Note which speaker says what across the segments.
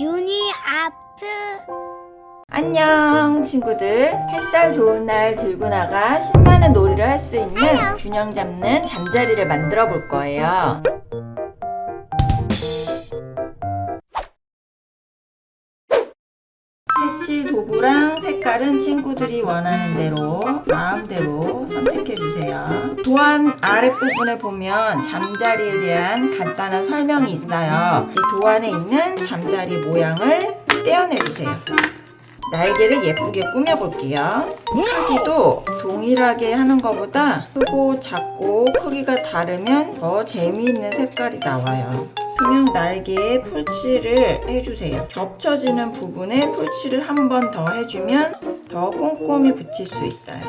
Speaker 1: 유니 아트.
Speaker 2: 안녕 친구들. 햇살 좋은 날 들고 나가 신나는 놀이를 할 수 있는 균형 잡는 잠자리를 만들어 볼 거예요. 색칠 도구랑 색 깔은 친구들이 원하는 대로 마음대로 선택해 주세요. 도안 아랫부분에 보면 잠자리에 대한 간단한 설명이 있어요. 이 도안에 있는 잠자리 모양을 떼어내 주세요. 날개를 예쁘게 꾸며 볼게요. 크기도 동일하게 하는 것보다 크고 작고 크기가 다르면 더 재미있는 색깔이 나와요. 투명 날개에 풀칠을 해주세요. 겹쳐지는 부분에 풀칠을 한 번 더 해주면 더 꼼꼼히 붙일 수 있어요.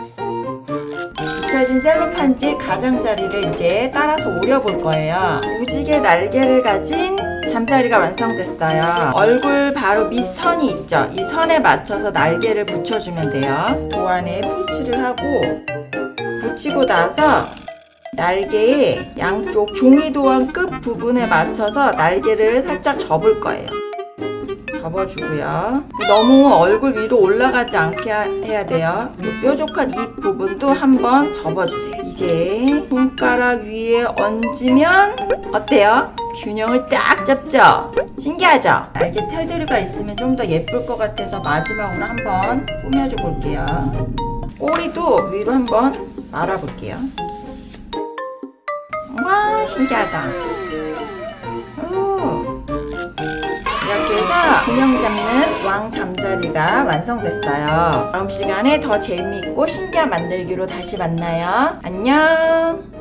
Speaker 2: 붙여진 셀로판지 가장자리를 이제 따라서 오려볼 거예요. 무지개 날개를 가진 잠자리가 완성됐어요. 얼굴 바로 밑 선이 있죠. 이 선에 맞춰서 날개를 붙여주면 돼요. 도안에 풀칠을 하고 붙이고 나서 날개의 양쪽 종이 도안 끝 부분에 맞춰서 날개를 살짝 접을 거예요. 접어주고요. 너무 얼굴 위로 올라가지 않게 하- 해야 돼요. 뾰족한 입 부분도 한번 접어주세요. 이제 손가락 위에 얹으면 어때요? 균형을 딱 잡죠? 신기하죠? 날개 테두리가 있으면 좀 더 예쁠 것 같아서 마지막으로 한번 꾸며줘 볼게요. 꼬리도 위로 한번 말아볼게요. 와, 신기하다. 오. 이렇게 해서 균형 잡는 왕 잠자리가 완성됐어요. 다음 시간에 더 재미있고 신기한 만들기로 다시 만나요. 안녕!